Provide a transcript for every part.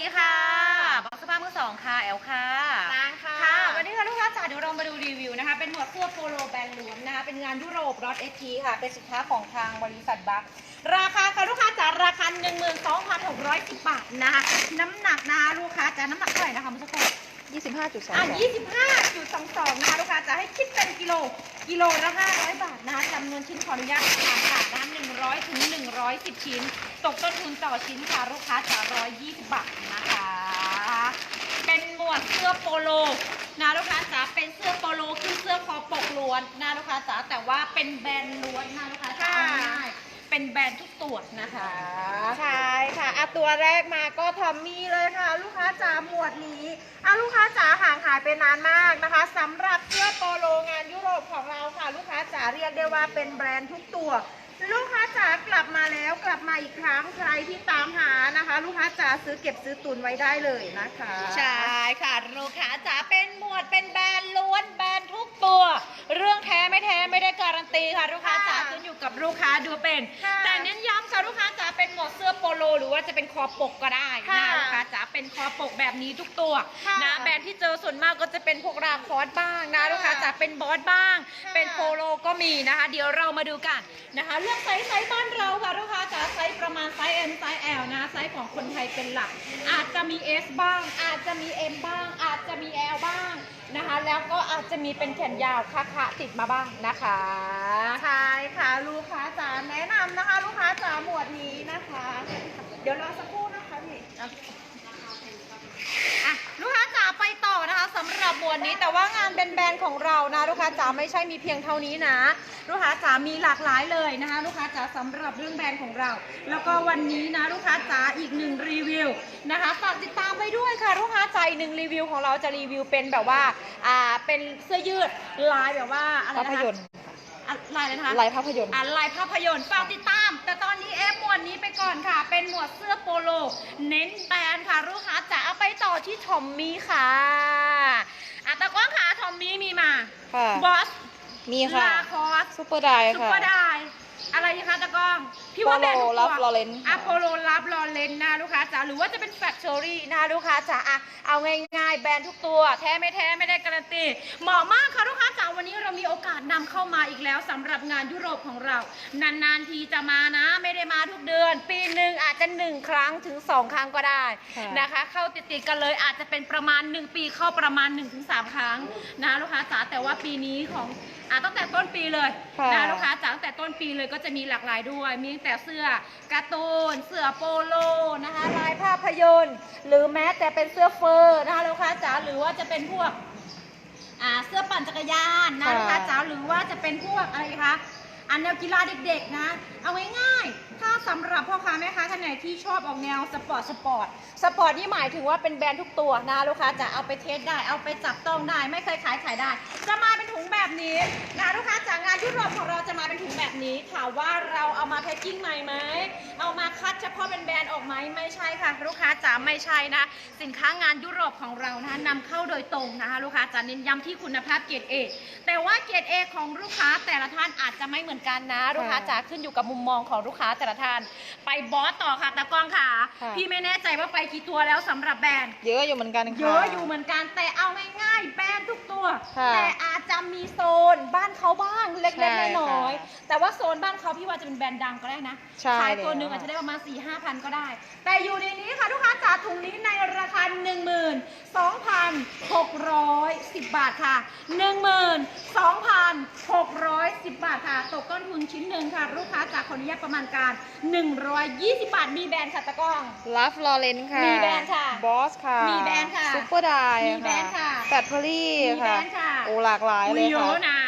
ดีค่ะบักสภาพมือสองค่ะ แอลค่ะนางค่ะ ค่ะ วันนี้ค่ะลูกค้าจ๋าเดี๋ยวเรามาดูรีวิวนะคะ เป็นหมวดเสื้อโปโลแบรนด์ล้วนนะคะ เป็นงานยุโรปรอตเอทีค่ะ เป็นสินค้าของทางบริษัทบัคราคาค่ะลูกค้าจ๋าราคา 12,610 บาทนะคะ น้ำหนักนะคะลูกค้าจ๋าน้ำหนักเท่าไหร่นะคะเมื่อสักครู่ 25.2อะ25.22นะคะลูกค้าจะให้คิดเป็นกิโล กิโลละ500 บาทนะคะจำนวนชิ้นขออนุญาตอ่านค่ะนะ100ถึง110 ชิ้น ตกต้นทุนต่อชิ้นค่ะลูกค้าจะ120 บาทนะคะ เป็นหมวดเสื้อโปโลนะลูกค้าจ๋าเป็นเสื้อโปโลคือเสื้อคอปกล้วนนะลูกค้าจ๋าแต่ว่าเป็นแบรนด์ล้วนนะลูกค้าจ๋าค่ะเอาง่ายๆเป็นแบรนด์ทุกตัวนะคะ ใช่ค่ะอะ ตัวแรกมาก็ทอมมี่เลยค่ะ ลูกค้าจ๋าหมวดนี้อะลูกค้าจ๋าห่างหายไปนานมากนะคะสำหรับเสื้อโปโลงานยุโรปของเราค่ะ ลูกค้าจ๋าเรียกได้ว่าเป็นแบรนด์ทุกตัวลูกค้าจ๋ากลับมาแล้วกลับมาอีกครั้งใครที่ตามหานะคะ ลูกค้าจ๋าซื้อเก็บซื้อตุนไว้ได้เลยนะคะ ใช่ค่ะ ลูกค้าจ๋าเป็นหมวดเป็นแบรนด์ การันตีค่ะลูกค้าจ๋าค่ะขึ้นอยู่กับลูกค้าดูเป็น ค่ะแต่เน้นย้ำค่ะลูกค้าจ๋าเป็นหมวดเสื้อโปโล หรือว่าจะเป็นคอปกก็ได้ค่ะนะลูกค้าจ๋าเป็นคอปกแบบนี้ทุกตัวค่ะนะแบรนด์ที่เจอส่วนมากก็จะเป็นพวกราคอสบ้างนะค่ะลูกค้าจ๋าเป็นบอสบ้าง ค่ะเป็นโปโลก็มีนะคะ เดี๋ยวเรามาดูกันนะคะเรื่องไซส์ไซส์บ้านเราค่ะลูกค้า ไซส์ของคนไทยเป็นหลัก อาจจะมี S บ้าง อาจจะมี M บ้าง อาจจะมี L บ้างนะคะ แล้วก็อาจจะมีเป็นแขนยาวคะคะติดมาบ้างนะคะใช่ค่ะลูกค้าจ๋าแนะนำนะคะ ลูกค้าจ๋าหมวดนี้นะคะ เดี๋ยวรอสักครู่นะคะพี่ อะลูกค้าจ๋าไปต่อนะคะสำหรับหม วดนี้แต่ว่างานแบรนด์ๆของเรานะลูกค้าจ๋าไม่ใช่มีเพียงเท่านี้นะลูกค้าจ๋ามีหลากหลายเลยนะคะ ลูกค้าจ๋าสำหรับเรื่องแบรนด์ของเรา แล้วก็วันนี้นะลูกค้าจ๋าอีกหนึ่งรีวิวนะคะฝากติดตามไปด้วยค่ะลูกค้าจ๋าอีกหนึ่งรีวิวของเราจะรีวิวเป็นแบบว่าอ่าเป็นเสื้อยืดลายแบบว่าอะไรภานะคะพยนตร์อะลายเลยนะคะลายภาพยนตร์อะลายภาพยนตร์ฝากติดตาม แต่ตอนนี้เอฟหมวดนี้ไปก่อนค่ะ เป็นหมวดเสื้อโปโล เน้นแบรนด์ค่ะลูกค้าจ๋าเอาไปต่อที่ทอมมี่ค่ะ อะตะกว้างค่ะทอมมี่มีมา ค่ะ บอสมีค่ะ ลาคอสซุปเปอร์ไดซุปค่ะ เปอร์ได อะไรดีคะตะกล้อง พี่ว่าแบรนด์ทุก Polo ตัว Ralph Lauren อะโปโลรับลอเลนนะลูกค้าจ๋าหรือว่าจะเป็นแฟคทอรี่นะลูกค้าจ๋าอะเอาง่ายๆ แบรนด์ทุกตัว แท้ไม่แท้ไม่ได้การันตีเหมาะมากค่ะลูกค้าจ๋าวันนี้เรามีโอกาสนำเข้ามาอีกแล้วสำหรับงานยุโรปของเรา นานๆทีจะมานะ ไม่ได้มาทุกเดือน ปีหนึ่งอาจจะหนึ่งครั้งถึงสองครั้งก็ได้ค่ะ นะคะ เข้าติดๆกันเลยอาจจะเป็นประมาณ 1 ปีเข้าประมาณ 1-3 ครั้งนะลูกค้าจ๋าแต่ว่าปีนี้ของอะตั้งแต่ต้นปีเลยค่ะ นะลูกค้าจ๋าตั้งแต่ต้ นปีเลยก็จะมีหลากหลายด้วย มีตั้งแต่เสื้อการ์ตูน เสื้อโปโลนะคะลายภาพยนตร์ หรือแม้แต่เป็นเสื้อเฟอร์นะคะลูกค้าจ๋าหรือว่าจะเป็นพวกเสื้อปั่นจักรยานนะคะลูกค้าจ๋าหรือว่าจะเป็นพวกอะไรคะ อันแนวกีฬาเด็กๆนะ เอาง่ายๆ ถ้าสำหรับพ่อค้าแม่ค้าท่านไหนที่ชอบออกแนวสปอร์ตสปอร์ต สปอร์ตนี่หมายถึงว่าเป็นแบรนด์ทุกตัวนะลูกค้าจะเอาไปเทสได้ เอาไปจับต้องได้ ไม่เคยขายขายได้ จะมาเป็นถุงแบบนี้นะลูกค้าจากงานยุโรปของเราจะมาเป็นถุงแบบนี้ถามว่าเราเอามาแพ็คกิ้งใหม่ไหม เอามาคัดเฉพาะเป็นแบรนด์ออกไหมไม่ใช่ค่ะ ลูกค้าจ๋าไม่ใช่นะ สินค้างานยุโรปของเรานะนำเข้าโดยตรงนะคะลูกค้าจะเน้นย้ำที่คุณภาพเกรดเอแต่ว่าเกรดเอของลูกค้าแต่ละท่านอาจจะไม่เหมือนอนกันนะลูกค้าจ๋าขึ้นอยู่กับมุมมองของลูกค้าแต่ละท่าน ไปบอสต่อค่ะตากล้องค่ะ ค่ะ พี่ไม่แน่ใจว่าไปกี่ตัวแล้วสำหรับแบรนด์ เยอะอยู่เหมือนกันค่ะ เยอะอยู่เหมือนกันแต่เอาง่ายๆแบรนด์ทุกตัว ค่ะแต่อาจจะมีโซนบ้านเขาบ้างเล็กใช่ๆน้อยค่ะๆแต่ว่าโซนบ้านเขาพี่ว่าจะเป็นแบรนด์ดังก็ได้นะใช่ขายตัวหนึ่งแล้วอาจจะได้ประมาณ4ี่ห้าพันก็ได้ แต่อยู่ในนี้ค่ะลูกค้าจ๋าถุงนี้ในราคา 1 2 6 1 0 บาทค่ะ 12,610 บาทค่ะ ตกต้นทุนชิ้นหนึ่งค่ะ ลูกค้าจากขออนุญาตประมาณการ 120 บาท มีแบรนด์ค่ะตะกล้อง ลัฟลอเรนค่ะ มีแบรนด์ค่ะบอสค่ะมีแบรนด์ค่ะซุปเปอร์ไดมีแบรนด์ค่ะแบตเตอรี่มีแบรนด์ค่ะ โอ้หลากหลายเลยเยค่ะอะนะ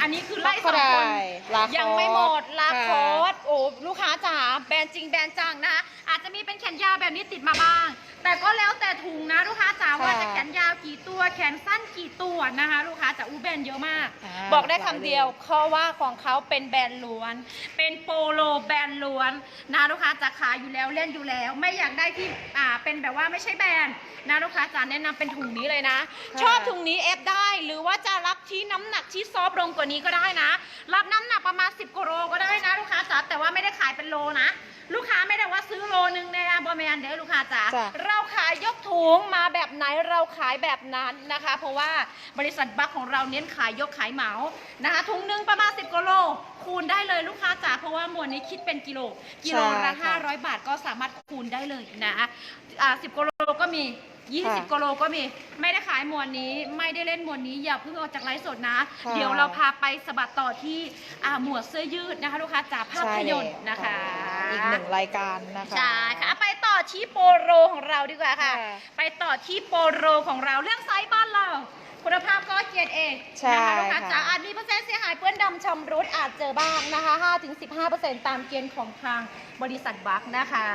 อันนี้คือไล่สก็องได้คนลาคอสยังไม่หมดลาคอค่ะสโอ้ลูกค้าจ๋าแบรนด์จริงแบรนด์จังนะคะ อาจจะมีเป็นแขนยาวแบบนี้ติดมาบ้าง แต่ก็แล้วแต่ถุงนะลูกค้าจ๋าว่าจะแขนยาวกี่ตัวแขนสั้นกี่ตัวนะคะ ลูกค้าจ๋าอูแบรนด์เยอะมาก อ่าบอกได้คำเดียวเพราะว่าของเขาเป็นแบรนด์ล้วน เป็นโปโลแบรนด์ล้วนนะลูกค้าจะขายอยู่แล้วเล่นอยู่แล้ว ไม่อยากได้ที่อ่าเป็นแบบว่าไม่ใช่แบรนด์นะลูกค้าจะแนะนำเป็นถุงนี้เลยนะ ค่ะ ชอบถุงนี้เอฟได้ หรือว่าจะรับที่น้ำหนักที่ซอฟต์ลงกว่านี้ก็ได้นะ รับน้ำหนักประมาณ 10กิโลก็ได้นะลูกค้าจ๋าแต่ว่าไม่ได้ขายเป็นโลนะ ลูกค้าไม่ได้ว่าซื้อโลนึงในอาบอแมนเด้อลูกค้าจ๋าจ้ะ เราขายยถุงมาแบบไหนเราขายแบบนั้นนะคะ เพราะว่าบริษัทบัคของเราเน้นขายยกขายเหมานะคะถุงหนึ่งประมาณ 10กิโลคูณได้เลยลูกค้าจ๋าเพราะว่าหมวดนี้คิดเป็นกิโลกิโลละใช่ค่ะ 500 บาทก็สามารถคูณได้เลยนะคะอ่า10กิโลก็มี ค่ะ20กิโลก็มีไม่ได้ขายหมวดนี้ไม่ได้เล่นหมวดนี้อย่าเพิ่งออกจากไลฟ์สดนะ ค่ะเดี๋ยวเราพาไปสะบัดต่อที่อ่าหมวดเสื้อยืดนะคะ ลูกค้าจ๋าภาพยนตร์นะคะ อีกหนึ่งรายการนะคะ ใช่ค่ะ ไปต่อที่โปโรของเราดีกว่าค่ะ ค่ะ ไปต่อที่โปโรของเราเรื่องไซส์บ้านเรา คุณภาพก็เกียรติเองใช่นะคะลูกค้าค่ะ จ๋าอาจมีเปอร์เซ็นต์เสียหายเปื้อนดำชำรุดอาจเจอบ้างนะคะ 5-15%ตามเกณฑ์ของทางบริษัทบัคนะคะ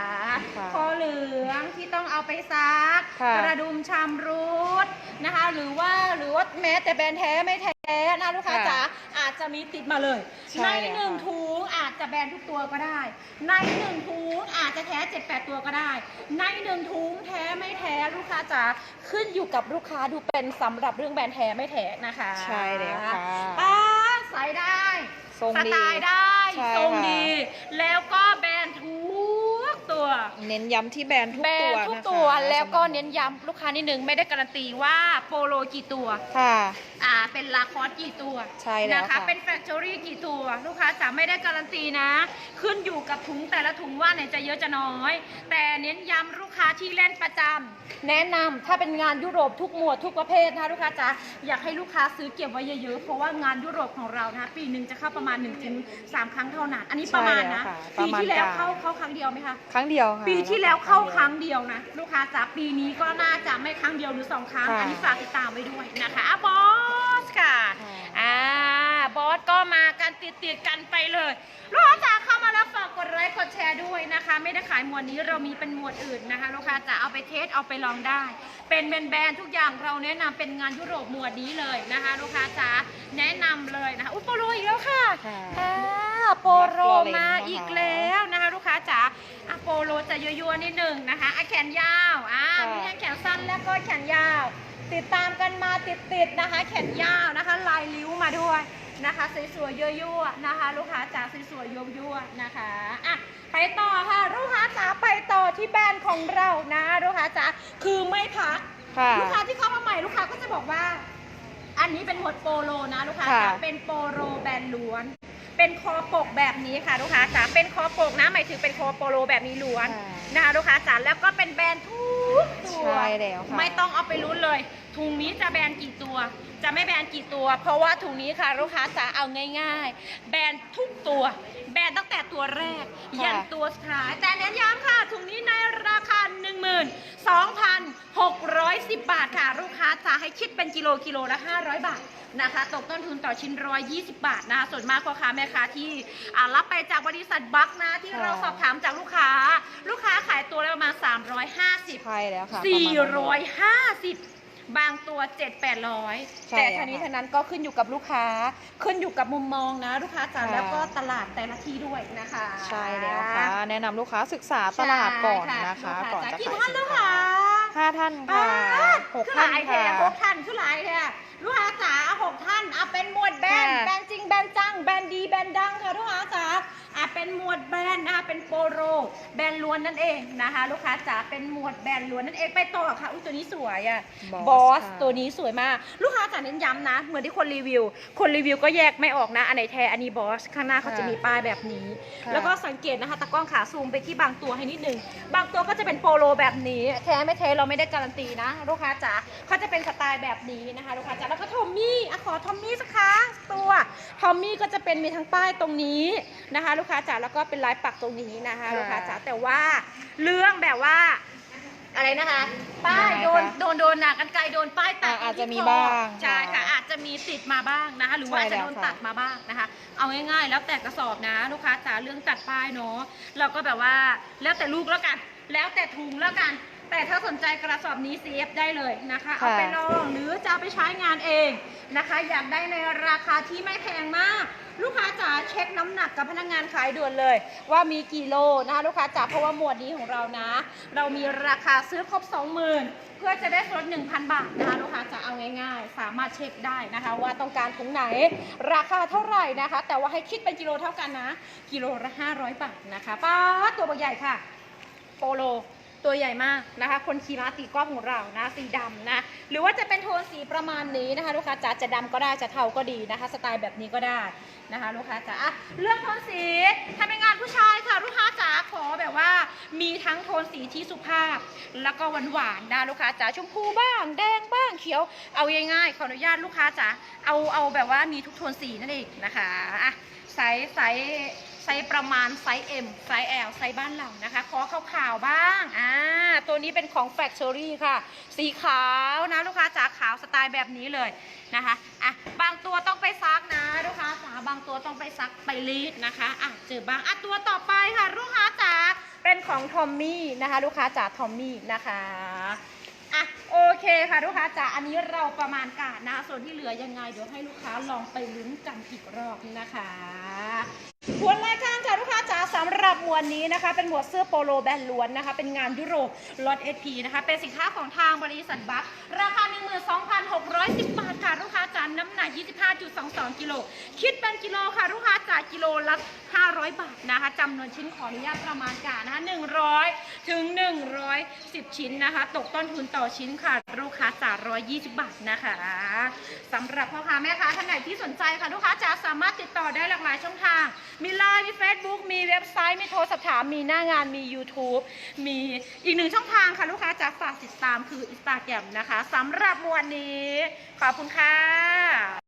ค่ะคอเหลืองที่ต้องเอาไปซัก ค่ะ กระดุมชำรุดนะคะ หรือว่าหรือว่าแม้แต่แบรนด์แท้ไม่แท้ นะลูกค้าค่ะจ๋าอาจจะมีติดมาเลย ใช่ในแล้วหนึ่งค่ะถุงอาจจะแบรนด์ทุกตัวก็ได้ ในหนึ่งถุงอาจจะแท้เจ็ดแปดตัวก็ได้ ในหนึ่งถุงแท้ไม่แท้ลูกค้าจ๋าขึ้นอยู่กับลูกค้าดูเป็นสำหรับเรื่องแบรนด์แท้ไม่แท้นะคะใช่แล้วค่ะ ป้าใส่ได้ ทรงสดี ไตล์ได้ใช่ทรง ค่ะ ดี แล้วก็แบรนด์ทุกตัว เน้นย้ำที่แบรนด์ทุกแบรตันวด์ทุกนะคะตัวแล้วก็เน้นย้ำลูกค้านิดนึงไม่ได้การันตีว่าโปโลกี่ตัว ค่ะ อ่า เป็นลาคอสกี่ตัวใช่แล้วนะคะ ค่ะ เป็นแฟคทอรี่กี่ตัว ลูกค้าจะไม่ได้การันตีนะ ขึ้นอยู่กับถุงแต่ละถุงว่าไหนจะเยอะจะน้อย แต่เน้นย้ำลูกค้าที่เล่นประจำแนะนำถ้าเป็นงานยุโรปทุกหมวดทุกประเภทนะคะลูกค้าจ๋าอยากให้ลูกค้าซื้อเก็บไว้เยอะๆ เพราะว่างานยุโรปของเรานะคะปีหนึ่งจะเข้าประมาณ1นถึงสามครั้งเท่านั้น อันนี้ประมาณนะ ใช่แล้วค่ะปีที่แล้วประมาณการ เข้าเข้าครั้งเดียวไหมคะ ครั้งเดียวค่ะ ปีที่แล้วเข้าครั้งเดียวนะ ลูกค้าจ๋าปีนี้ก็น่าจะไม่ครั้งเดียวหรือสองครั้ง ค่ะอันนี้ฝากติดตามไว้ด้วยนะคะอะบอสค่ะค่ะ อ่าบอสก็มากันติดติดๆกันไปเลย ลูกค้าจ๋าเข้ามาแล้วฝากกดไลค์กดแชร์ด้วยนะคะ ไม่ได้ขายหมวดนี้เรามีเป็นหมวดอื่นนะคะ ลูกค้าจ๋าเอาไปเทสเอาไปลองได้ เป็นแบรนด์ๆทุกอย่างเราแนะนำเป็นงานยุโรปหมวดนี้เลยนะคะ ลูกค้าจ๋าแนะนำเลยนะคะอุยโปโลอีกแล้วค่ะ ค่ะ อ่าโปโลมาอีกแล้วนะคะลูกค้าจ๋า อะโปโลจะยั่วๆนิดหนึ่งนะคะอะแขนยาวอ่าค่ะมีทั้งแขนสั้นแล้วก็แขนยาว ติดตามกันมาติดๆนะคะ แขนยาวนะคะ ลายลิ้วมาด้วยนะคะสวยๆยั่วๆนะคะ ลูกค้าจ๋าสวยๆยั่วๆนะคะอะไปต่อค่ะลูกค้าจ๋าไปต่อที่แบรนด์ของเรานะลูกค้าจ๋าคือไม่พักค่ะลูกค้าที่เข้ามาใหม่ลูกค้าก็จะบอกว่า อันนี้เป็นหมวดโปโลนะลูกค้าค่ะจ๋าเป็นโปโลแบรนด์ล้วน เป็นคอปกแบบนี้ค่ะลูกค้าจ๋าเป็นคอปกนะหมายถึงเป็นคอโปโลแบบนี้ล้วนค่ะนะคะลูกค้าจ๋าแล้วก็เป็นแบรนด์ทุกตัวใช่แล้วค่ะ ไม่ต้องเอาไปลุ้นเลย ถุงนี้จะแบรนด์กี่ตัว จะไม่แบรนด์กี่ตัว เพราะว่าถุงนี้ค่ะลูกค้าจ๋าเอาง่าย ๆ แบรนด์ทุกตัว แบรนด์ตั้งแต่ตัวแรก ค่ะ ยันตัวสุดท้ายแต่เน้นย้ำค่ะถุงนี้ในราคา 12,610 บาทค่ะลูก ค้าจ๋าให้คิดเป็นกิโลกิโลละ500 บาทนะคะ ตกต้นทุนต่อชิ้น120บาทนะคะส่วนมากพ่อค้าแม่ค้าที่อ่ารับไปจากบริษัทบัคนะที่ค่ะเราสอบถามจากลูกค้า ลูกค้าขายตัวละประมาณ350 ใช่แล้วค่ะ450 บางตัว 7 800 ใช่แต่แล้วทั้งนี้ค่ะ ทั้งนั้นก็ขึ้นอยู่กับลูกค้า ขึ้นอยู่กับมุมมองนะ ลูกค้าจ๋าค่ะ แล้วก็ตลาดแต่ละที่ด้วยนะคะใช่แล้วค่ะ แนะนำลูกค้าศึกษาตลาดก่อนใช่นะคะลูก่อนจ๋าจะกี่ขายท่านสิแล้นวค้าคะ ห้าท่านค่ะหกคือท่านหลายแท้ค่ะหกท่านคือหลายแท้ลูกค้าจ๋าหกท่านอะเป็นหมวดแบรนด์ค่ะแบรนด์จริงแบรนด์จังแบรนด์ดีแบรนด์ดังค่ะลูกค้าจ๋าอะ เป็นหมวดแบรนด์นะคะเป็นโปโรแบรนด์ล้วนนั่นเองนะคะ ลูกค้าจ๋าเป็นหมวดแบรนด์ล้วนนั่นเองไปต่อค่ะอุ้ยตัวนี้สวยอะ Boss บอสค่ะ ตัวนี้สวยมาก ลูกค้าจ๋าเน้นย้ำนะ เหมือนที่คนรีวิว คนรีวิวก็แยกไม่ออกนะ อันไหนแท้อันนี้บอสข้างหน้าเขาจะมีป้ายแบบนี้ ค่ะ แล้วก็สังเกตนะคะตะกล้องขาซูมไปที่บางตัวให้นิดนึง บางตัวก็จะเป็นโปโลแบบนี้ แท้ไม่แท้เราไม่ได้การันตีนะ ลูกค้าจ๋าเขาจะเป็นสไตล์แบบนี้นะคะลูกค้าจ๋าแล้วก็ทอมมี่อะขอทอมมี่สักครั้งตัวทอมมี่ก็จะเป็นมีทั้งป้ายตรงนี้นะคะ ลูกค้าจ๋าแล้วก็เป็นลายปักตรงนี้นะคะค่ะลูกค้าจ๋าแต่ว่าเรื่องแบบว่าอะไรนะคะ ป้ายยังไงโดนคะโดนโดนหนักกันไกลโดนป้ายตัดอะอาจจะมีที่คบ้างใช่ค่ะค่ะอาจจะมีติดมาบ้างนะคะ หรือว่าใช่อาจจะแล้วโดนค่ะตัดมาบ้างนะคะ เอาง่ายๆ แล้วแต่กระสอบนะ ลูกค้าจ๋าเรื่องตัดป้ายเนาะเราก็แบบว่าแล้วแต่ลูกแล้วกัน แล้วแต่ถุงแล้วกัน แต่ถ้าสนใจกระสอบนี้ CF ได้เลยนะคะ เอาไปลองหรือจะเอาไปใช้งานเองนะคะ อยากได้ในราคาที่ไม่แพงมาก ลูกค้าจ๋าเช็คน้ำหนักกับพนักงานขายด่วนเลย ว่ามีกี่โลนะคะลูกค้าจ๋าเพราะว่าหมวดนี้ของเรานะ เรามีราคาซื้อครบ 20,000 เพื่อจะได้ลด1,000 บาทนะคะลูกค้าจะเอาง่ายๆ สามารถเช็คได้นะคะ ว่าต้องการถุงไหน ราคาเท่าไหร่นะคะ แต่ว่าให้คิดเป็นกิโลเท่ากันนะ กิโลละ500บาทนะคะป้าดตัวใหญ่ค่ะโปโล ตัวใหญ่มากนะคะ คนขี่ม้าตีกอฟของเรานะสีดำนะหรือว่าจะเป็นโทนสีประมาณนี้นะคะ ลูกค้าจ๋าจะดำก็ได้จะเทาก็ดีนะคะ สไตล์แบบนี้ก็ได้นะคะ ลูกค้าจ๋าเรื่องโทนสีถ้าเป็นงานผู้ชายค่ะ ลูกค้าจ๋าขอแบบว่า มีทั้งโทนสีที่สุภาพ แล้วก็หวานๆนะลูกค้าจ๋าชมพูบ้าง แดงบ้างเขียว เอาง่ายๆขออนุญาตลูกค้าจ๋าเอาเอาแบบว่ามีทุกโทนสีนั่นเองนะคะอะไซส์ไซส์ ไซส์ประมาณไซส์ M ไซส์ L ไซส์บ้านเรานะคะขอขาวๆบ้างอ่าตัวนี้เป็นของ Factory ค่ะ สีขาวนะลูกค้าจ๋าขาวสไตล์แบบนี้เลยนะคะอะบางตัวต้องไปซักนะลูกค้าจ๋าบางตัวต้องไปซักไปรีดนะคะอะเจอบ้างอะตัวต่อไปค่ะลูกค้าจ๋าเป็นของทอมมี่นะคะลูกค้าจ๋าทอมมี่นะคะอะโอเคค่ะลูกค้าจ๋าอันนี้เราประมาณการนะส่วนที่เหลือยังไงเดี๋ยวให้ลูกค้าลองไปลุ้นกันอีกรอบนะคะทวรายการจ้าลูกค้าจ๋า สำหรับหมวดนี้นะคะ เป็นหมวดเสื้อโปโลแบรนด์ล้วนนะคะ เป็นงานยุโรปลอตเอพีนะคะ เป็นสินค้าของทางบริษัทบัคราคา 12,610 บาทค่ะลูกค้าจานน้ำหนัก 25.22 กิโล คิดเป็นกิโลค่ะลูกค้าจ๋ากิโลละ 500 บาทนะคะจำนวนชิ้นขออนุญาตประมาณการนะคะ 100 ถึง 110 ชิ้นนะคะ ตกต้นทุนต่อชิ้นค่ะ ลูกค้าจา120 บาทนะคะสำหรับพ่อค้าแม่ค้าท่านไหนที่สนใจค่ะลูกค้าจ๋าสามารถติดต่อได้หลากหลายช่องทาง มีไลน์มี Facebook มีเว็บไซต์มีโทรสอบถามมีหน้างานมี YouTube มีอีกหนึ่งช่องทางค่ะลูกค้าจะฝากติดตามคืออินสตาแกรมนะคะสำหรับวันนี้ ขอบคุณค่ะ